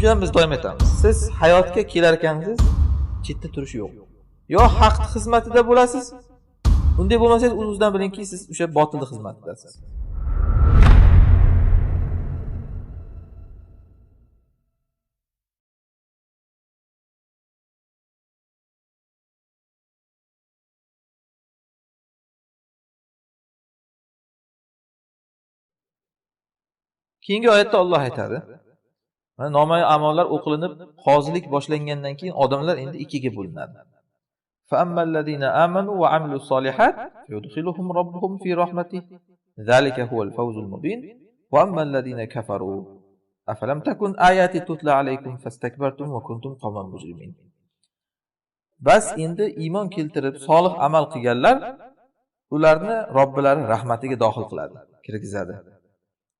shuning biz doim aytamiz. Siz hayotga kelar ekansiz chetda turish yo'q. Yo haqni xizmatida bo'lasiz unday bo'lmasangiz o'z o'zidan bilingki siz o'sha botilni xizmatidasiz. Keyingi oyatda olloh aytadi mana noma'lum amallar o'qilinib qozilik boshlangandan keyin odamlar endi ikkiga bo'linadi فأما الذين آمنوا وعملوا الصالحات يدخلهم ربهم في رحمته ذلك هو الفوز المبين وأما الذين كفروا أفلم تكن آياتي تتلى عليكم فاستكبرتم وكنتم قوما مجرمين bas endi iymon keltirib solih amal qilganlar ularni robbilari rahmatiga dohil qiladi kirgizadi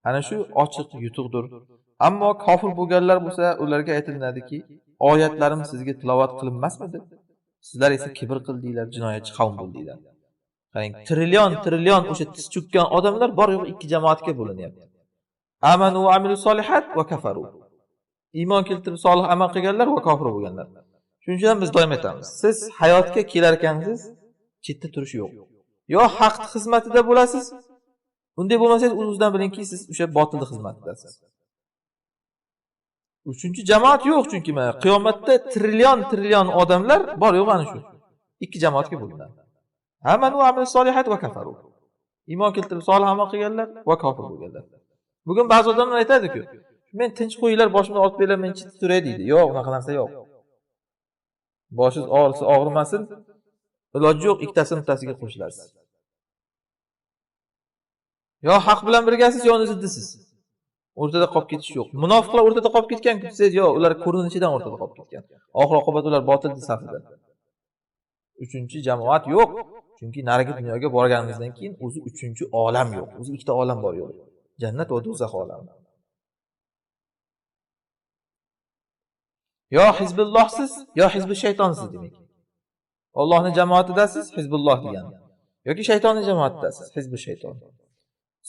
ana shu ochiq yutuqdir Ammo kofir bo'lganlar bo'lsa ularga aytilinadiki oyatlarim sizga tilovat qilinmasmidi? Sizlar esa kibr qildinglar jinoyatchi qavm bo'ldinglar qarang trillion trillion o'sha tiz cho'kkan odamlar bor yo'q ikki jamoatga bo'linyapti. Amanu amilu solihat va kafaru. Iymon keltirib solih amal qilganlar va kofir bo'lganlar. Shuning uchun ham biz doim aytamiz siz hayotga kelar ekansiz chetda turish yo'q. Yo haqni xizmatida bo'lasiz unday bo'lmasangiz o'z o'zidan bilingki siz o'sha botilni xizmatidasiz. Uchinchi jamoat yo'q chunki mana qiyomatda trillion trillion odamlar bor yo'q mana shu ikki jamoatga bo'linadi. Va kafaru. Iymon keltirib solih amal qilganlar va kofir bo'lganlar. Bugun ba'zi odamlar aytadiku men tinch qo'yinglar boshimdan olib beringlar men chitib turay deydi. Yo'q unaqa narsa yo'q. Boshingiz og'risa og'rimasin iloji yo'q ikkitasini bittasiga qo'shilasiz yo haq bilan birgasiz yo uni ziddisiz o'rtada qolib ketish yo'q. munofiqlar o'rtada qolib ketganku desangiz yo'q ular ko'rinishidan o'rtada qolib ketgan. Oxir oqibat ular botilni safida uchinchi jamoat yo'q. chunki narigi dunyoga borganimizdan keyin o'zi uchinchi olam yo'q. o'zi ikkita olam bor yo'q. Jannat va do'zax olami. yo hizbullohsiz yo hizbi shaytonsiz demak ollohni jamoatidasiz hizbulloh degani yoki shaytonni jamoatidasiz hizbi shayton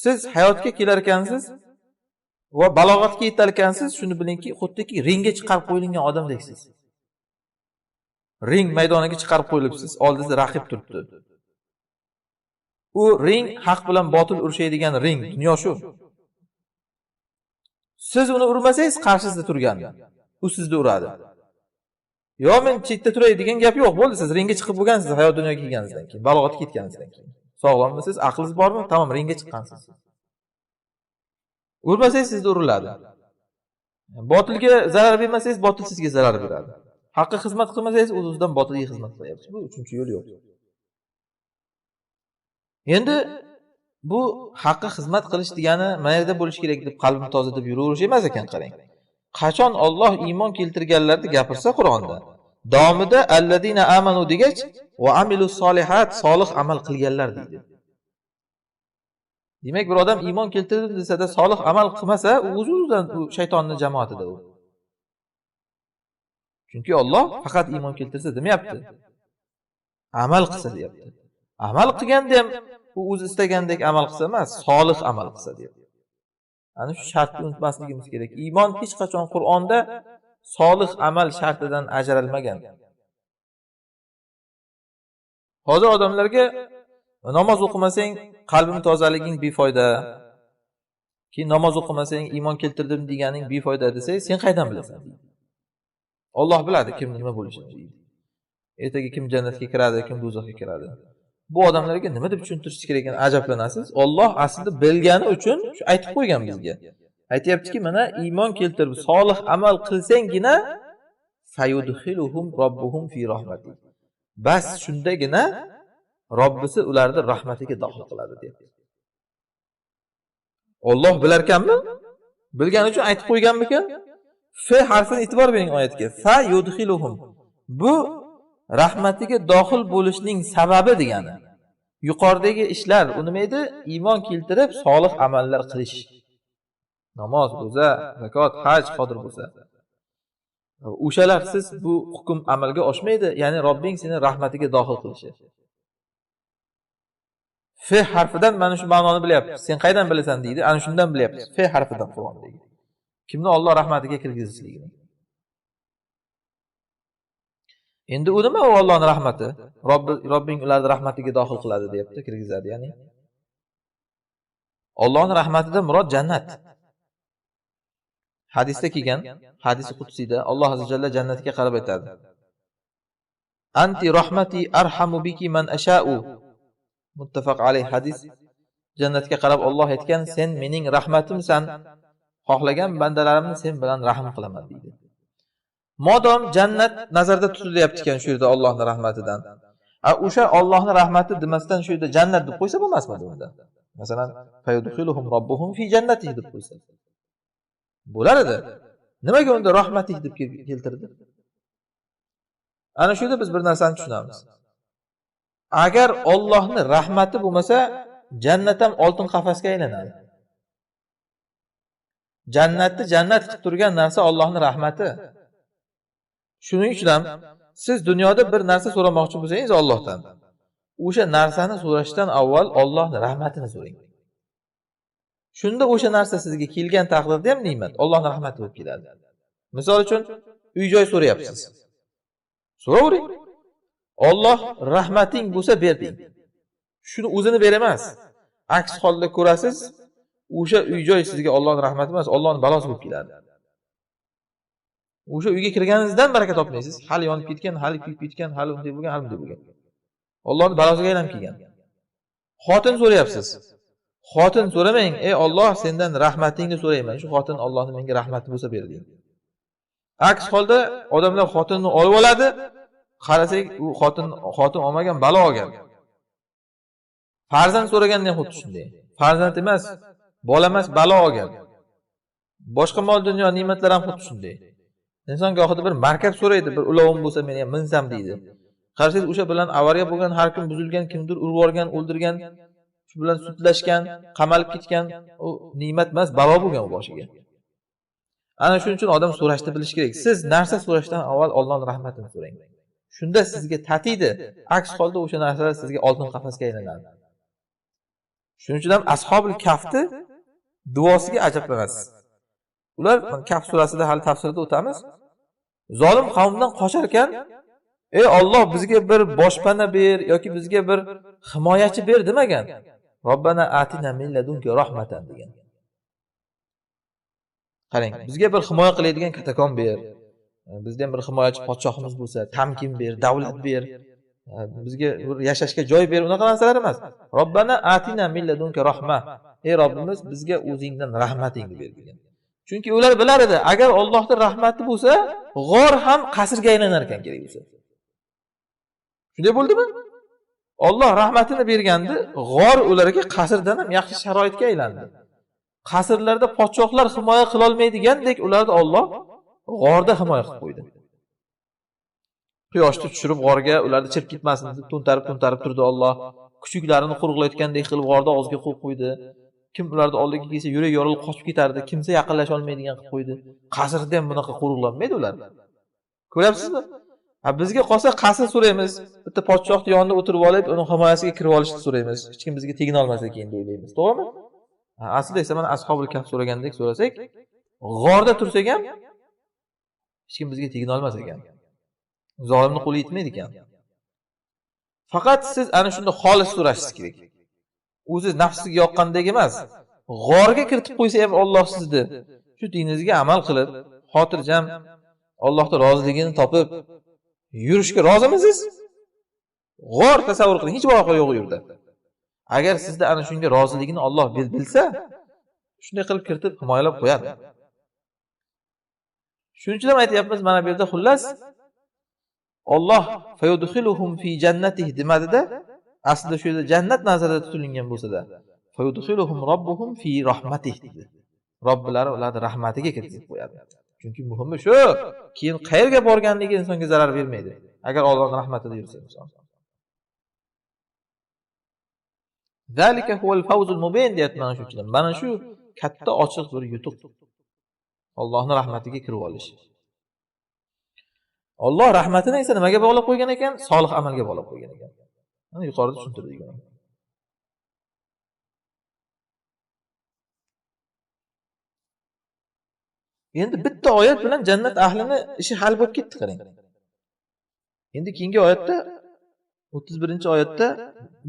siz hayotga kelar ekansiz va balog'atga yetar ekansiz shuni bilingki xuddiki ringga chiqarib qo'yilgan odamdeksiz ring maydoniga chiqarib qo'yilibsiz oldingizda raqib turibdi. U ring haq bilan botil urushadigan ring dunyo shu. Siz uni urmasangiz qarshisida turgan. U sizni uradi. Yo men chetda turay degan gap yo'q bo'ldi. Siz ringga chiqib bo'lgansiz hayot dunyoga kelganingizdan keyin balog'atga yetganingizdan keyin. Sog'lommisiz aqlingiz bormi? Tamom ringga chiqqansiz. Urmasangiz sizni uriladi. Botilga zarar bermasangiz botil sizga zarar beradi. Haqqa xizmat qilmasangiz o'z o'zidan botilga xizmat qilyapsiz. Bu uchinchi yo'l yo'q. Endi bu haqqa xizmat qilish degani mana yerda bo'lishi kerak deb qalbim toza deb yuraverish emas ekan qarang. Qachon olloh iymon keltirganlarni gapirsa qur'onda domida alladina amanu degach va amilu solihat solih amal qilganlar deydi. Demak bir odam iymon keltirdim desada solih amal qilmasa u o'z o'zidan u shaytonni jamoatida u. Chunki olloh faqat iymon keltirsa demayapti. Amal qilsa deyapti. Amal qilganda ham u o'zi istagandek amal qilsa emas solih amal qilsa deyapti. Ana shu shartni unutmasligimiz kerak. Iymon hech qachon qur'onda solih amal shartidan ajralmagan. Hozir odamlarga namoz o'qimasang qalbim tozaliging befoyda. Keyin namoz o'qimasang iymon keltirdim deganing befoyda desang sen qayerdan bilasan? Olloh biladi kim nima bo'lishini. Ertaga kim jannatga kiradi kim do'zaxga kiradi. Bu odamlarga nima deb tushuntirish kerak ekan? Ajablanasiz? Olloh aslida bilgani uchun shu aytib qo'ygan bizga. Aytyaptiki mana iymon keltirib solih amal qilsanggina bas shundagina robbisi ularni rahmatiga dohil qiladi deyapti. Olloh bilarkanmi? Bilgani uchun aytib qo'yganmikan? F harfini e'tibor bering oyatga. Fa yudhiluhum bu rahmatiga dohil bo'lishning sababi degani. Yuqoridagi ishlar u nima edi? Iymon keltirib solih amallar qilish. Namoz ro'za zakot haj qodir bo'lsa. O'shalarsiz bu hukm amalga oshmaydi ya'ni robbing seni rahmatiga dohil qilishi. f harfidan mana shu ma'noni bilyapti. Sen qayerdan bilasan deydi. Ana shundan bilyapmiz f harfidan qur'on deydi. Kimni olloh rahmatiga kirgizishligini endi u nima? U ollohni rahmati. Robbi robbing ularni rahmatiga dohil qiladi deyapti kirgizadi. Ya'ni ollohni rahmatidan murod jannat. Hadisda kelgan hadis qudsiyda alloh azza jalla jannatga qarab aytadi. Anti rahmati arhamu biki man ashau. Muttafaq alayh hadis. Jannatga qarab olloh aytgan sen mening rahmatimsan xohlagan bandalarimni sen bilan rahm qilaman deydi. Modom jannat nazarda tutilyapti ekan shu yerda ollohni rahmatidan. O'sha ollohni rahmati demasdan shu yerda jannat deb qo'ysa bo'lmasmidi unda? Masalan fi jannati deb qo'ysa. Bo'lar edi. Nimaga unda rahmatik deb keltirdi? Ana shu yerda biz bir narsani tushunamiz. Agar ollohni rahmati bo'lmasa jannat ham oltin qafasga aylanadi. Jannatni jannat qilib turgan narsa ollohni rahmati. Shuning uchun ham siz dunyoda bir narsa so'ramoqchi bo'lsangiz ollohdan o'sha narsani so'rashdan avval ollohni rahmatini so'rang. Shunda o'sha narsa sizga kelgan taqdirda ham ne'mat ollohni rahmati bo'lib keladi. Misol uchun uy joy so'rayapsiz. So'ravering. Olloh rahmating bo'lsa berding. Shuni o'zini ber emas. Aks holda ko'rasiz o'sha uy joy sizga ollohni rahmati emas ollohni balosi bo'lib keladi. O'sha uyga kirganingizdan baraka topmaysiz. Hali yonib ketgan hali kuyib ketgan hali unday bo'lgan hali bunday bo'lgan. Ollohni balosiga aylanib kelgan. Xotin so'rayapsiz. Xotin so'ramang ey olloh sendan rahmatingni so'rayman. Shu xotin ollohni menga rahmati bo'lsa ber deng aks holda odamlar xotinni olib oladi qarasak u xotin xotin olmagan balo olgan. Farzand so'raganda ham xuddi shunday? Farzand emas bola emas balo olgan. Boshqa mol dunyo ne'matlar ham xuddi shunday. Inson gohida bir markab so'raydi bir ulovim bo'lsa men ham minsam deydi. Qarasangiz o'sha bilan avariya bo'lgan har kim buzilgan kimdir urib yuborgan o'ldirgan shu bilan sudlashgan qamalib ketgan u ne'mat emas balo bo'lgan u boshiga. Ana shuning uchun odam so'rashni bilishi kerak. Siz narsa so'rashdan avval ollohni rahmatini so'rang. Shunda sizga tatiydi. Aks holda o'sha narsalar sizga oltin qafasga aylanadi. Shuning uchun ham ashobil kafni duosiga ajablanasiz ular kaf surasida hali tafsirida o'tamiz. Zolim qavmdan qochar ekan ey olloh bizga bir boshpana ber yoki bizga bir himoyachi ber demagan. Robbana atina min ladunka rahmatan degan. Qarang bizga bir himoya qiladigan kattakon ber bizda ham bir himoyachi podshohimiz bo'lsa tamkin ber davlat ber. bizga bir yashashga joy ber unaqa narsalar emas. Robbana atina min ladunka rahma. Ey robbimiz bizga o'zingdan rahmatingni ber degan. Chunki ular bilar edi agar ollohni rahmati bo'lsa g'or ham qasrga aylanar ekan kerak bo'lsa. Shunday bo'ldimi? Olloh rahmatini bergandi g'or ularga qasrdan ham yaxshi sharoitga aylandi. Qasrlarda podshohlar himoya qilolmaydigandek ularni olloh g'orda himoya qilib qo'ydi. Quyoshni tushirib g'orga ularni chirib ketmasin deb to'ntarib to'ntarib turdi olloh kuchuklarini qo'riqlayotgandek qilib g'orda og'ziga qo'yib qo'ydi. Kim ularni oldiga kelsa yurak yorilib qochib ketardi. Kimsa yaqinlasha olmaydigan qilib qo'ydi. Qasrda ham bunaqa qo'riqlanmaydi ular. Ko'ryapsizmi? Bizga qolsa qasr so'raymiz. Bitta podshohni yonida o'tirib olib uni himoyasiga kirib olishni so'raymiz. Hech kim bizga tegina olmas ekan deb o'ylaymiz. To'g'rimi? Aslida esa mana ashobul kaf so'ragandek so'rasak g'orda tursak ham hech kim bizga tegina olmas ekan. Zolimni qo'li yetmaydi ekan. Faqat siz ana shunda xolis so'rashingiz kerak. O'zi nafsiga yoqqandek emas g'orga kiritib qo'ysa ham olloh sizni shu diningizga amal qilib xotirjam ollohni roziligini topib yurishga rozimisiz? G'or tasavvur qiling hech boshqa yo'q u yerda. Agar sizda ana shunga roziligini olloh bilsa shunday qilib kiritib himoyalab qo'yadi. Shuning uchun ham aytyapmiz mana bu yerda xullas. Olloh fi jannatih demadida? Aslida shu yerda jannat nazarda tutilingan bo'lsada robbuhum fi rahmatih dedi. Robbilari ularni rahmatiga kirgizib qo'yadi. Chunki muhimi shu keyin qayerga borganligi insonga zarar bermaydi agar ollohni rahmatida yursa inson. Deyapti mana shu mana shu katta ochiq bir yutuq. Ollohni rahmatiga kirib olish. Olloh rahmatini esa nimaga bog'lab qo'ygan ekan? Solih amalga bog'lab qo'ygan ekan. Mana yuqorida tushuntirdik endi bitta oyat bilan jannat ahlini ishi hal bo'lib ketdi qarang. Endi keyingi oyatda o'ttiz birinchi oyatda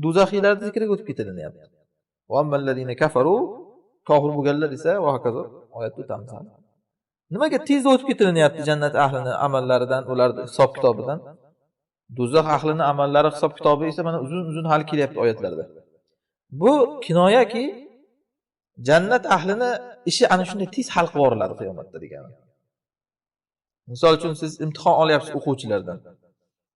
do'zaxiylarni zikriga o'tib ketilinyapti. Kofir bo'lganlar esa va hokazo oyatda o'tamiz nimaga tezda o'tib ketilinyapti jannat ahlini amallaridan ularni hisob kitobidan? Do'zax ahlini amallari hisob kitobi esa mana uzun uzun hali kelyapti oyatlarda. Bu kinoyaki jannat ahlini ishi ana shunday tez hal qilib yuboriladi qiyomatda degani. Misol uchun siz imtihon olyapsiz o'quvchilardan.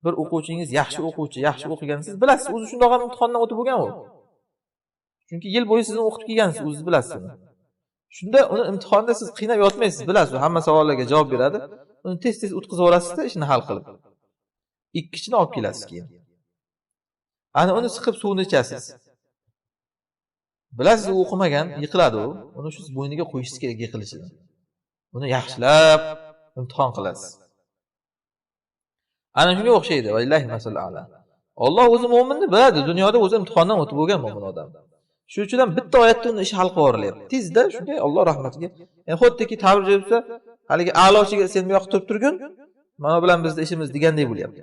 Bir o'quvchingiz yaxshi o'quvchi yaxshi o'qigan siz bilasiz o'zi shundoq ham imtihondan o'tib bo'lgan u. Chunki yil bo'yi sizni o'qitib kelgansiz o'zingiz bilasiz uni shunda uni imtihonda siz qiynab yotmaysiz bilasiz hamma savollarga javob beradi. Uni tez tez o'tkazib yuborasizda ishini hal qilib. Ikkisini olib kelasiz keyin. Ana uni siqib suvini ichasiz. Bilasiz u o'qimagan yiqiladi u. Uni shu bo'yniga qo'yishingiz kerak yiqilishini. Uni yaxshilab imtihon qilasiz. Ana shunga o'xshaydi. Olloh o'zi mo'minni biladi. Dunyoda o'zi imtihondan o'tib bo'lgan mo'min odam. Shuning uchun ham bitta oyatda uni ishi hal qilib yuborilyapti tezda shunday olloh rahmatiga e, xuddiki ta'bir bo'lsa haligi a'lochiga sen bu yoqda turib turgin mana bilan bizni ishimiz deganday bo'lyapti.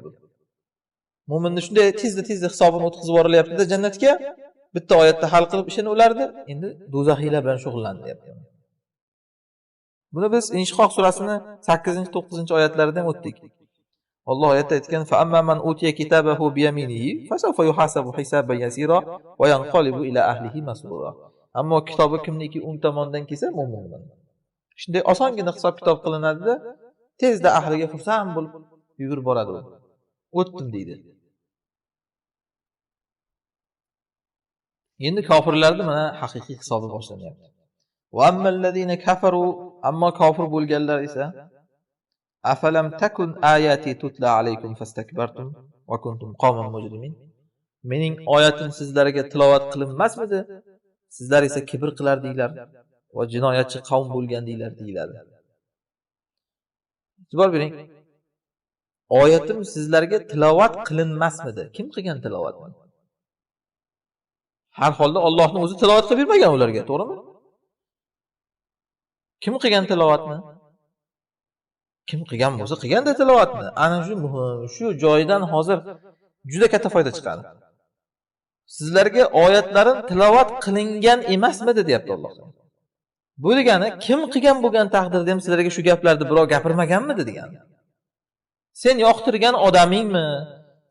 Mo'minni shunday tezda tezda hisobini o'tkazib yuborilyaptida jannatga bitta oyatda hal qilib ishini ularni endi do'zaxiylar bilan shug'ullandi deyapti buni biz inshiqoq surasini sakkizinchi to'qqizinchi oyatlarida ham o'tdik. Alloh oyatda aytgan ammo kitobi kimniki o'ng tomondan kelsa mo'min shunday osongina hisob kitob qilinadida tezda ahliga xursand bo'lib yugurib boradi u. O'tdim deydi. Endi kofirlarni mana haqiqiy hisobi boshlanyapti. Ammo kofir bo'lganlar esa afalam takun ayati tutla alaykum fastakbartum va kuntum qawman mujrimin mening oyatim sizlarga tilovat qilinmasmidi sizlar esa kibr qilardinglar va jinoyatchi qavm bo'lgandinglar deyiladi e'tibor bering. Oyatim sizlarga tilovat qilinmasmidi? Kim qilgan tilovatni har holda ollohni o'zi tilovat qilib bermagan ularga to'g'rimi? Kim qilgan tilovatni? Kim qilgan bo'lsa qilganda tilovatni ana shu muhim shu joydan hozir juda katta foyda chiqadi. Sizlarga oyatlarim tilovat qilingan emasmidi deyapti alloh bu degani kim qilgan bo'lgan taqdirda ham sizlarga shu gaplarni birov gapirmaganmidi degani sen yoqtirgan odamingmi?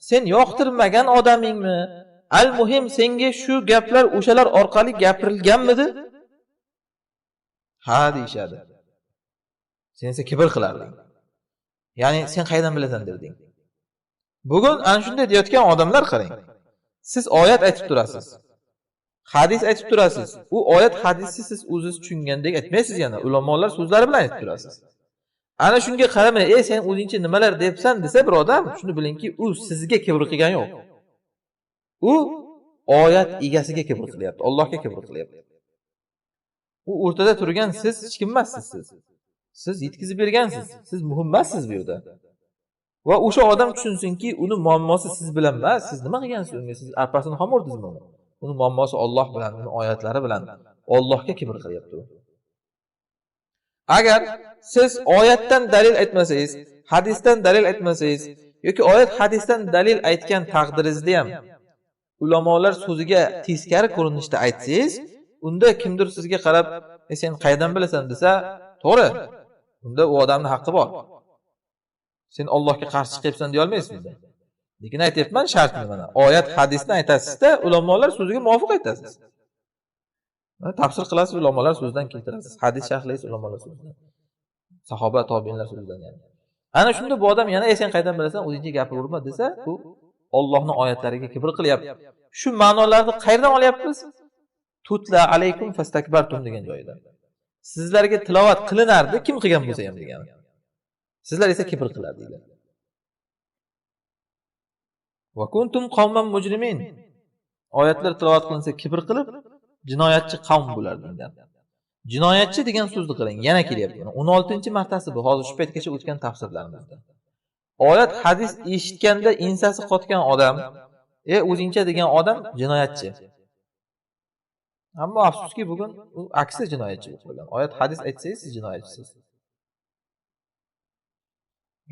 Sen yoqtirmagan odamingmi? Al muhim senga shu gaplar o'shalar orqali gapirilganmidi? Ha deyishadi. Sen esa kibr qilarding ya'ni sen qayerdan bilasan derding. Bugun ana shunday deyotgan odamlar qarang. Siz oyat aytib turasiz. Hadis aytib turasiz. U oyat hadisni siz o'zingiz tushungandek aytmaysiz yana ulamolar so'zlari bilan aytib turasiz. Ana shunga qaramay ey sen o'zingcha nimalar debsan desa bir odam shuni bilingki u sizga kibr qilgani yo'q. U oyat egasiga kibr qilyapti allohga kibr qilyapti. U o'rtada turgan siz hech kim emassiz siz. Siz yetkazib bergansiz. Siz muhim emassiz bu yerda. Va o'sha odam tushunsinki uni muammosi siz bilan emas siz nima qilgansiz unga? Siz arpasini xom urdingizmi uni? Uni muammosi olloh bilan uni oyatlari bilan ollohga kibr qilyapti u? Agar siz oyatdan dalil aytmasangiz hadisdan dalil aytmasangiz yoki oyat hadisdan dalil aytgan taqdiringizda ham ulamolar so'ziga teskari ko'rinishda aytsangiz unda kimdir sizga qarab e sen qayerdan bilasan? desa to'g'ri unda u odamni haqqi bor. Sen ollohga qarshi chiqyapsan deyolmaysiz unda lekin aytyapman shartni mana oyat hadisni aytasizda ulamolar so'ziga muvofiq aytasiz tafsir qilasiz ulamolar so'zidan keltirasiz. Hadis sharhlaysiz ulamolar so'zidan. Sahoba tobinlar so'zidan yani. Ana shunda bu odam yana e sen qayerdan bilasan o'zingcha gapiraverma desa bu ollohni oyatlariga kibr qilyapti. Shu ma'nolarni qayerdan olyapmiz? Tutla alaykum fastakbartum degan joyidan sizlarga tilovat qilinardi kim qilgan bo'lsa ham degani. Sizlar esa kibr mujrimin. Oyatlar tilovat qilinsa kibr qilib jinoyatchi qavm bo'lardinglar jinoyatchi degan so'zni qarang yana kelyapti o'n oltinchi martasi bu hozir shu paytgacha o'tgan tafsirlarimizda. Oyat hadis eshitganda ensasi qotgan odam e o'zingcha degan odam jinoyatchi. Ammo afsuski bugun u aksi jinoyatchi bo'lib qolgan oyat hadis aytsangiz siz jinoyatchisiz.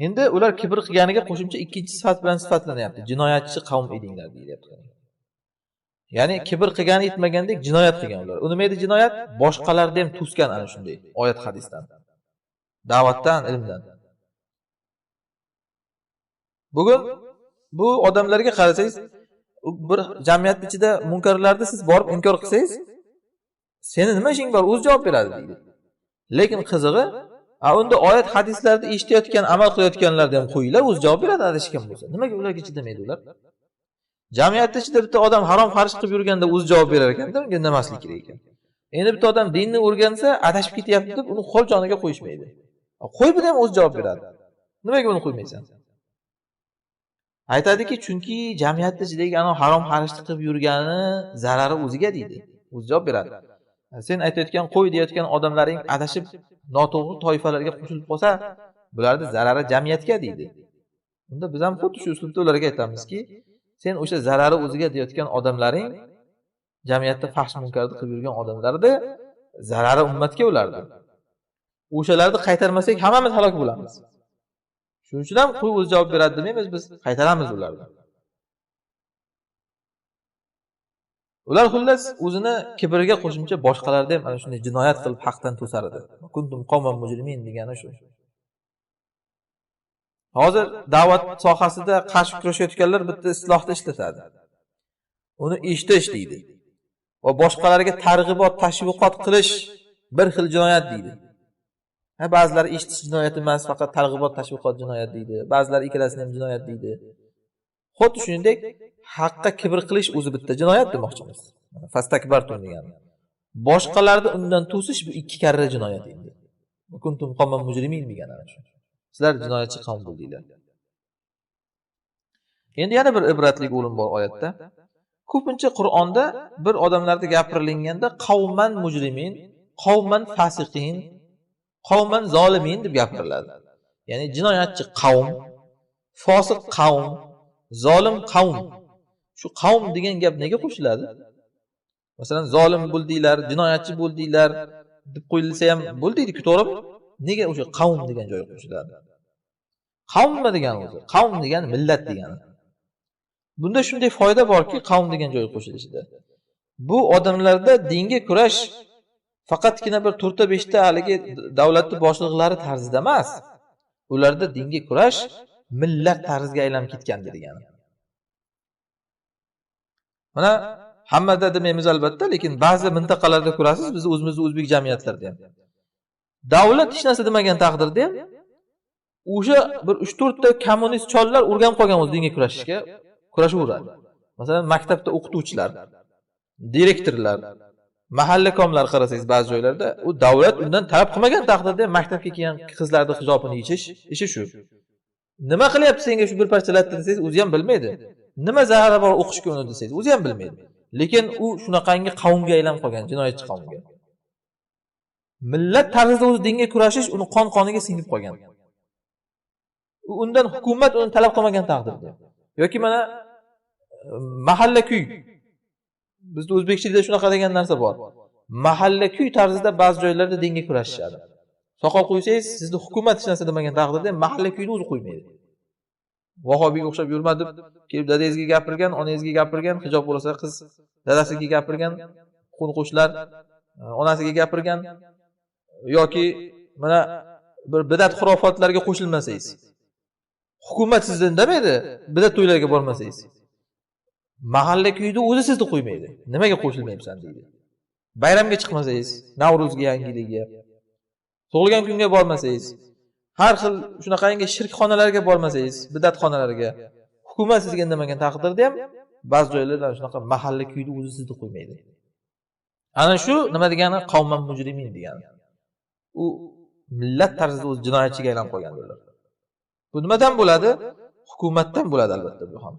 Endi ular kibr qilganiga qo'shimcha ikkinchi sifat bilan sifatlanyapti. Jinoyatchi qavm edinglar deyilyapti ya'ni kibr qilgani yetmagandek jinoyat qilgan ular. U nima edi jinoyat? Boshqalarni ham to'sgan ana shunday oyat hadisdan. Da'vatdan ilmdan. Bugun bu odamlarga qarasangiz bir jamiyatni ichida munkarlarni siz borib inkor qilsangiz seni nima ishing bor? O'zi javob beradi deydi. Lekin qizig'i a unda oyat hadislarni eshitayotgan amal qilayotganlarni ham qo'yinglar o'zi javob beradi adashgan bo'lsa. Nimaga ularga chidamaydi ular? Jamiyatni ichida bitta odam harom farish qilib yurganda o'zi javob berar ekanda unga indamaslik kerak ekan? Endi bitta odam dinni o'rgansa adashib ketyapti deb uni qo'l joniga qo'yishmaydi. Qo'y buni ham o'zi javob beradi. Nimaga uni qo'ymaysan? Aytadiki chunki jamiyatni ichidagi anavi harom xarishni qilib yurgani zarari o'ziga deydi o'zi javob beradi. Sen aytayotgan qo'y deyayotgan odamlaring adashib noto'g'ri toifalarga qo'shilib qolsa bularni zarari jamiyatga deydi. Unda biz ham xuddi shu uslubda ularga aytamizki sen o'sha zarari o'ziga deyayotgan odamlaring jamiyatda fahsh munkarni qilib yurgan odamlarni zarari ummatga ularni o'shalarni qaytarmasak hammamiz halok bo'lamiz. Shuning uchun ham qo'y o'zi javob beradi demaymiz biz. qaytaramiz ularni. Ular xullas o'zini kibriga qo'shimcha boshqalarni ham ana shunday jinoyat qilib haqdan to'sar edi degani shu. Hozir da'vat sohasida qarshi kurashayotganlar bitta islohni ishlatadi. Uni eshitish deydi va boshqalarga targ'ibot tashviqot qilish bir xil jinoyat deydi ha ba'zilar eshitish jinoyat emas faqat targ'ibot tashviqot jinoyat deydi. Ba'zilar ikkalasini ham jinoyat deydi. Xuddi shuningdek haqqa kibr qilish o'zi bitta jinoyat demoqchimiz. Fastakbartum degani boshqalarni undan to'sish bu ikki karra jinoyat endi. Degani shu. Sizlar jinoyatchi qavm bo'ldinglar. Endi yana bir ibratli o'rin bor oyatda. Ko'pincha qur'onda bir odamlarda gapirilganda qavman mujrimin qavman fasiqin qavman zolimin deb gapiriladi ya'ni jinoyatchi qavm fosiq qavm zolim qavm. Shu qavm degan gap nega qo'shiladi? Masalan zolim bo'ldinglar jinoyatchi bo'ldinglar deb qo'yilsa ham bo'ldiydiku to'g'rimi? Nega o'sha qavm degan joyga qo'shiladi? Qavm nima degani o'zi? Qavm degani millat degani. Bunda shunday foyda borki qavm degan joyga qo'shilishida bu odamlarda dinga kurash faqatgina bir to'rtta beshta haligi davlatni boshliqlari tarzida emas. Ularda dinga kurash millat tarziga aylanib ketgandi degani mana hammada demaymiz albatta lekin ba'zi mintaqalarda ko'rasiz biz o'zimizni o'zbek jamiyatlarida ham. Davlat hech narsa demagan taqdirda ham o'sha bir uch to'rtta kommunist chollar o'rganib qolgan o'zi dinga kurashishga. Kurashaveradi masalan maktabda o'qituvchilar direktorlar mahalla komlar qarasangiz ba'zi joylarda u davlat undan talab qilmagan taqdirda maktabga kelgan qizlarni hijobini yechish ishi shu. Nima qilyapti senga shu bir parcha latta desangiz o'zi ham bilmaydi. Nima zarari bor o'qishga uni desangiz o'zi ham bilmaydi. Lekin u shunaqangi qavmga aylanib qolgan jinoyatchi qavmga millat tarzida o'zi dinga kurashish uni qon qoniga singib qolgan. Undan hukumat uni talab qilmagan taqdirda. Yoki mana e, mahalla kuy bizni o'zbekchilikda shunaqa degan narsa bor. Mahalla kuy tarzida ba'zi joylarda dinga kurashishadi. Soqol qo'ysangiz sizni hukumat hech narsa demagan taqdirda mahalla kuyni o'zi qo'ymaydi. Vahobiyga o'xshab yurma deb kelib dadangizga gapirgan onangizga gapirgan hijob bo'lsa qiz dadasiga gapirgan qo'ni qo'shnilar e, onasiga gapirgan yoki mana bir bidat xurofotlarga qo'shilmasangiz. Hukumat sizni indamaydi bidat to'ylarga bormasangiz. Mahalla kuyni o'zi sizni qo'ymaydi. Nimaga qo'shilmayapsan deydi. Bayramga chiqmasangiz navro'zga yangiligiga tug'ilgan kunga bormasangiz har xil shunaqangi shirkxonalarga bormasangiz bidatxonalarga hukumat sizga indamagan taqdirda ham ba'zi joylarda shunaqa mahalla kuyni o'zi sizni qo'ymaydi. Ana shu nima degani? Qavman mujrimin degani. U millat tarzida o'zi jinoyatchiga aylanib qolgan bu nimadan bo'ladi? Hukumatdan bo'ladi albatta bu ham.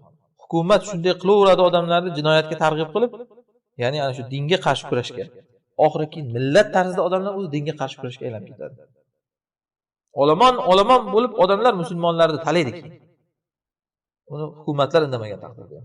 Hukumat shunday qilaveradi odamlarni jinoyatga targ'ib qilib ya'ni ana shu dinga qarshi kurashga. Oxiri keyin millat tarzida odamlar o'zi dinga qarshi kurashga aylanib ketadi. Olomon olomon bo'lib odamlar musulmonlarni talaydi keyin. Uni hukumatlar indamagan taqdirda.